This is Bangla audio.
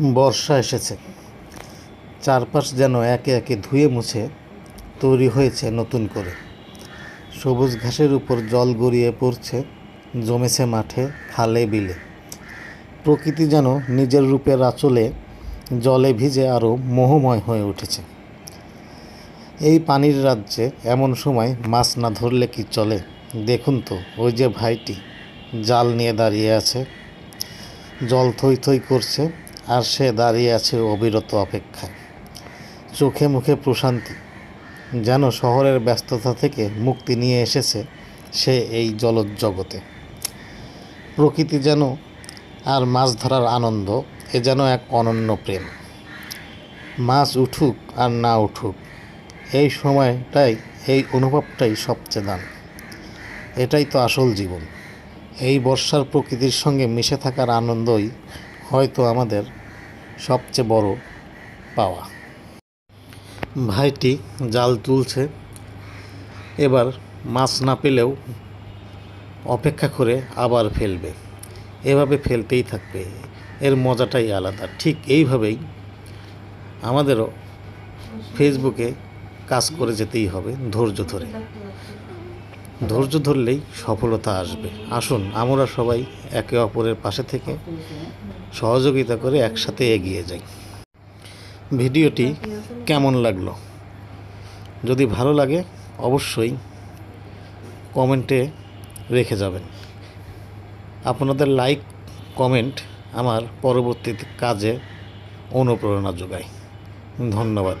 বর্ষা এসেছে। চারপাশ যেন একে একে ধুয়ে মুছে তৈরি হয়েছে নতুন করে। সবুজ ঘাসের উপর জল গড়িয়ে পড়ছে, জমেছে মাঠে খালে বিলে। প্রকৃতি যেন নিজের রূপের আঁচলে জলে ভিজে আরও মোহময় হয়ে উঠেছে। এই পানির রাজ্যে এমন সময় মাছ না ধরলে কি চলে? দেখুন তো, ওই যে ভাইটি, জাল নিয়ে দাঁড়িয়ে আছে। জল থই থই করছে আর সে দাঁড়িয়ে আছে অবিরত অপেক্ষায়। চোখে মুখে প্রশান্তি। যেন শহরের ব্যস্ততা থেকে মুক্তি নিয়ে এসেছে সে এই জগতে। প্রকৃতি যেন আর মাছ ধরার আনন্দ, এ যেন এক অনন্য প্রেম। মাছ উঠুক আর না উঠুক, এই সময়টাই, এই অনুভবটাই সবচেয়ে দান এটাই তো আসল জীবন। এই বর্ষার প্রকৃতির সঙ্গে মিশে থাকার আনন্দই হয়তো আমাদের সবচেয়ে বড় পাওয়া। ভাইটি জাল তুলছে। এবার মাছ না পেলেও অপেক্ষা করে আবার ফেলবে। এভাবে ফেলতেই থাকবে। এর মজাটাই আলাদা। ঠিক এইভাবেই আমাদেরও ফেসবুকে কাজ করে যেতেই হবে ধৈর্য ধরে। ধৈর্য ধরলেই সফলতা আসবে। আসুন, আমরা সবাই একে অপরের পাশে থেকে সহযোগিতা করে একসাথে এগিয়ে যাই। ভিডিওটি কেমন লাগল? যদি ভালো লাগে, অবশ্যই কমেন্টে রেখে যাবেন। আপনাদের লাইক, কমেন্ট আমার পরবর্তী কাজে অনুপ্রেরণা যোগায়। ধন্যবাদ।